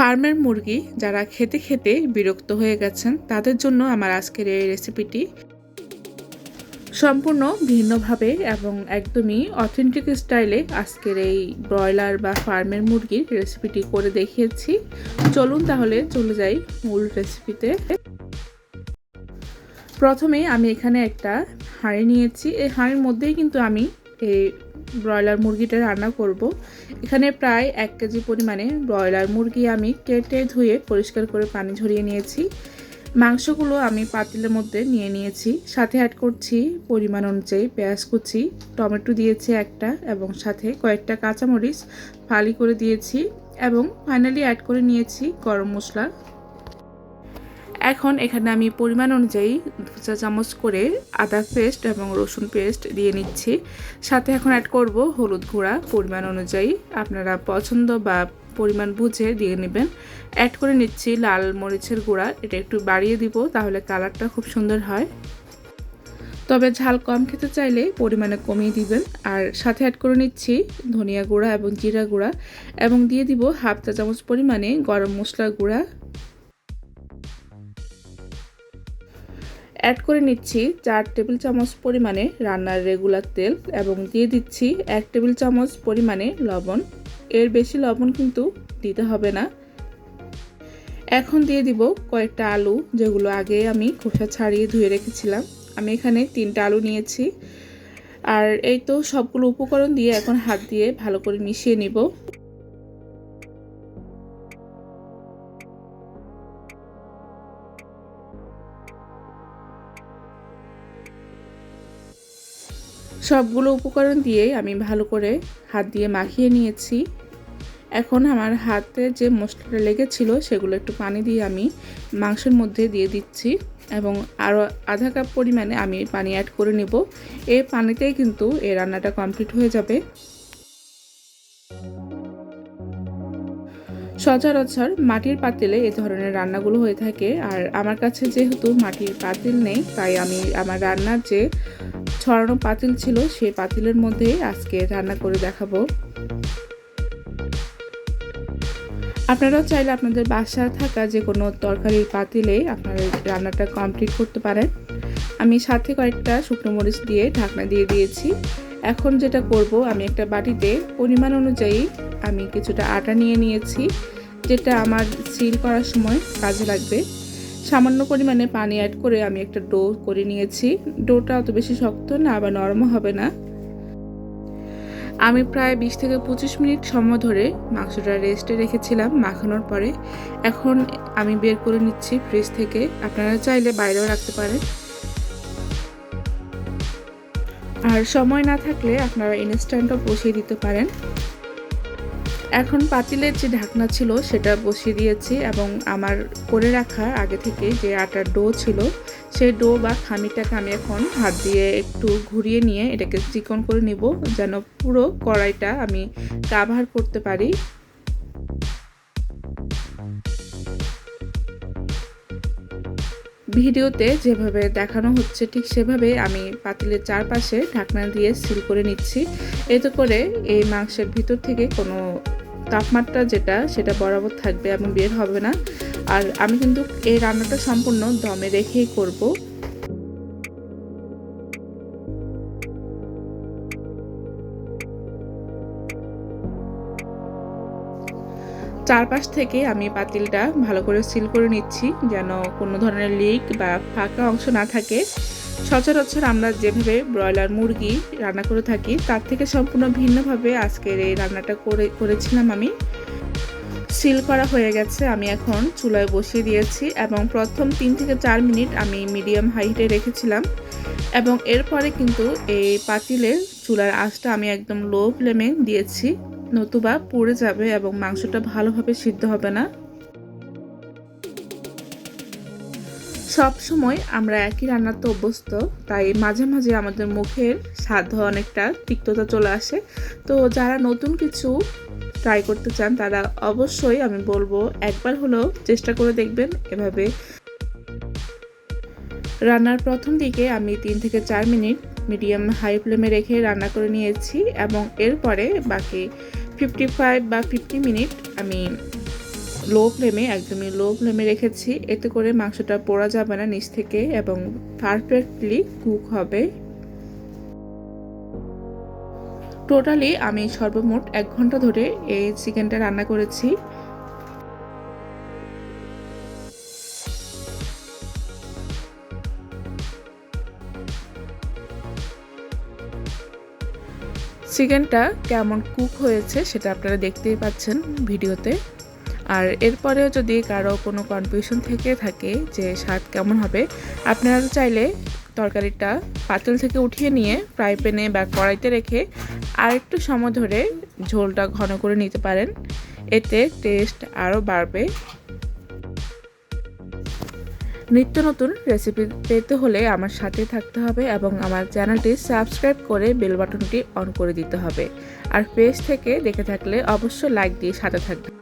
ফার্মের মুরগি যারা খেতে খেতে বিরক্ত হয়ে গেছেন, তাদের জন্য আমার আজকের এই রেসিপিটি সম্পূর্ণ ভিন্নভাবে এবং একদমই অথেন্টিক স্টাইলে আজকের এই ব্রয়লার বা ফার্মের মুরগির রেসিপিটি করে দেখিয়েছি। চলুন তাহলে চলে যাই মূল রেসিপিতে প্রথমে আমি এখানে একটা হাঁড়ি নিয়েছি। এই হাঁড়ির মধ্যেই কিন্তু আমি এই ব্রয়লার মুরগিটা রান্না করব। এখানে প্রায় এক কেজি পরিমাণে ব্রয়লার মুরগি আমি কেটে ধুয়ে পরিষ্কার করে পানি ঝরিয়ে নিয়েছি। মাংসগুলো আমি পাতিলের মধ্যে নিয়ে নিয়েছি। সাথে অ্যাড করছি পরিমাণ অনুযায়ী পেঁয়াজ কুচি, টমেটো দিয়েছি একটা এবং সাথে কয়েকটা কাঁচামরিচ ফালি করে দিয়েছি এবং ফাইনালি অ্যাড করে নিয়েছি গরম মশলা এখন এখানে আমি পরিমাণ অনুযায়ী দু চা চামচ করে আদা পেস্ট এবং রসুন পেস্ট দিয়ে নিচ্ছি। সাথে এখন অ্যাড করব হলুদ গুঁড়া। পরিমাণ অনুযায়ী আপনারা পছন্দ বা পরিমাণ বুঝে দিয়ে নেবেন। অ্যাড করে নিচ্ছি লাল মরিচের গুঁড়া। এটা একটু বাড়িয়ে দিব তাহলে কালারটা খুব সুন্দর হয়। তবে ঝাল কম খেতে চাইলে পরিমাণে কমিয়ে দিবেন। আর সাথে অ্যাড করে নিচ্ছি ধনিয়া গুঁড়া এবং জিরা গুঁড়া। এবং দিয়ে দিব হাফ চা চামচ পরিমাণে গরম মশলা গুঁড়া। অ্যাড করে নিচ্ছি চার টেবিল চামচ পরিমাণে রান্নার রেগুলার তেল এবং দিয়ে দিচ্ছি এক টেবিল চামচ পরিমাণে লবণ। এর বেশি লবণ কিন্তু দিতে হবে না। এখন দিয়ে দিব কয়েকটা আলু, যেগুলো আগে আমি খোসা ছাড়িয়ে ধুয়ে রেখেছিলাম। আমি এখানে তিনটা আলু নিয়েছি। আর এই তো সবগুলো উপকরণ দিয়ে এখন হাত দিয়ে ভালো করে মিশিয়ে নিব। সবগুলো উপকরণ দিয়ে আমি ভালো করে হাত দিয়ে মাখিয়ে নিয়েছি। এখন আমার হাতে যে মশলাটা লেগেছিল সেগুলো একটু পানি দিয়ে আমি মাংসের মধ্যে দিয়ে দিচ্ছি এবং আরও আধা কাপ পরিমাণে আমি পানি অ্যাড করে নেব। এই পানিতেই কিন্তু এই রান্নাটা কমপ্লিট হয়ে যাবে। সচরাচর মাটির পাতিলে এ ধরনের রান্নাগুলো হয়ে থাকে আর আমার কাছে যেহেতু মাটির পাতিল নেই, তাই আমি আমার রান্নার যে ছড়ানো পাতিল ছিল, সেই পাতিলের মধ্যে আজকে রান্না করে দেখাবো। আপনারাও চাইলে আপনাদের বাসায় থাকা যে কোনো তরকারির পাতিলে আপনারা রান্নাটা কমপ্লিট করতে পারেন। আমি সাথে কয়েকটা শুকনো মরিচ দিয়ে ঢাকনা দিয়ে দিয়েছি। এখন যেটা করব, আমি একটা বাটিতে পরিমাণ অনুযায়ী আমি কিছুটা আটা নিয়ে নিয়েছি, যেটা আমার সিল করার সময় কাজে লাগবে। সামান্য পরিমাণে পানি অ্যাড করে আমি একটা ডো করে নিয়েছি। ডোটা অত বেশি শক্ত না, আবার নরম হবে না। আমি প্রায় বিশ থেকে পঁচিশ মিনিট সময় ধরে মাংসটা রেস্টে রেখেছিলাম মাখানোর পরে। এখন আমি বের করে নিচ্ছি ফ্রিজ থেকে। আপনারা চাইলে বাইরেও রাখতে পারেন। আর সময় না থাকলে আপনারা ইনস্ট্যান্টও বসিয়ে দিতে পারেন। এখন পাতিলের যে ঢাকনা ছিল সেটা বসিয়ে দিয়েছি এবং আমার করে রাখা আগে থেকে যে আটার ডো ছিল, সেই ডো বা খামিটাকে আমি এখন হাত দিয়ে একটু ঘুরিয়ে নিয়ে এটাকে চিকন করে নিব যেন পুরো কড়াইটা আমি কাভার করতে পারি। ভিডিওতে যেভাবে দেখানো হচ্ছে ঠিক সেভাবে আমি পাতিলের চারপাশে ঢাকনা দিয়ে সিল করে নিচ্ছি। এতে করে এই মাংসের ভিতর থেকে কোনো তাপমাত্রা যেটা, সেটা বরাবর থাকবে এবং বের হবে না। আর আমি কিন্তু এই রান্নাটা সম্পূর্ণ দমে রেখেই করব। চারপাশ থেকে আমি পাতিলটা ভালো করে সিল করে নিচ্ছি, যেন কোনো ধরনের লিক বা ফাঁকা অংশ না থাকে। সচরাচর আমরা যেভাবে ব্রয়লার মুরগি রান্না করে থাকি, তার থেকে সম্পূর্ণ ভিন্নভাবে আজকের এই রান্নাটা করে, করেছিলাম আমি। সিল করা হয়ে গেছে, আমি এখন চুলায় বসিয়ে দিয়েছি এবং প্রথম তিন থেকে চার মিনিট আমি মিডিয়াম হাইটে রেখেছিলাম এবং এরপরে কিন্তু এই পাতিলের চুলার আঁচটা আমি একদম লো ফ্লেমে দিয়েছি। নতুবা পুড়ে যাবে এবং মাংসটা ভালোভাবে সিদ্ধ হবে না। সব সময় আমরা একই রান্নার তো অভ্যস্ত, তাই মাঝে মাঝে আমাদের মুখের স্বাদ অনেকটা তিক্ততা চলে আসে। তো যারা নতুন কিছু ট্রাই করতে চান, তারা অবশ্যই আমি বলব একবার হলেও চেষ্টা করে দেখবেন এভাবে। রান্নার প্রথম দিকে আমি তিন থেকে চার মিনিট মিডিয়াম হাই ফ্লেমে রেখে রান্না করে নিয়েছি এবং এরপরে বাকি ফিফটি ফাইভ বা ফিফটি মিনিট আমি লো ফ্লেমে একদমই লো ফ্লেমে রেখেছি। এতে করে মাংসটা পোড়া যাবে না নিচ থেকে এবং পারফেক্টলি কুক হবে। টোটালি আমি সর্বমোট এক ঘণ্টা ধরে এই চিকেনটা রান্না করেছি। চিকেনটা কেমন কুক হয়েছে সেটা আপনারা দেখতেই পাচ্ছেন ভিডিওতে। আর এরপরেও যদি কারও কোনো কনফিউশন থেকে থাকে যে স্বাদ কেমন হবে, আপনারা চাইলে তরকারিটা পাতিল থেকে উঠিয়ে নিয়ে ফ্রাই প্যানে বা কড়াইতে রেখে আর একটু সময় ধরে ঝোলটা ঘন করে নিতে পারেন। এতে টেস্ট আরও বাড়বে। নিত্য নতুন রেসিপি পেতে হলে আমার সাথে থাকতে হবে এবং আমার চ্যানেলটি সাবস্ক্রাইব করে বেল বাটনটি অন করে দিতে হবে। আর পেজ থেকে দেখে থাকলে অবশ্যই লাইক দিয়ে সাথে থাকবে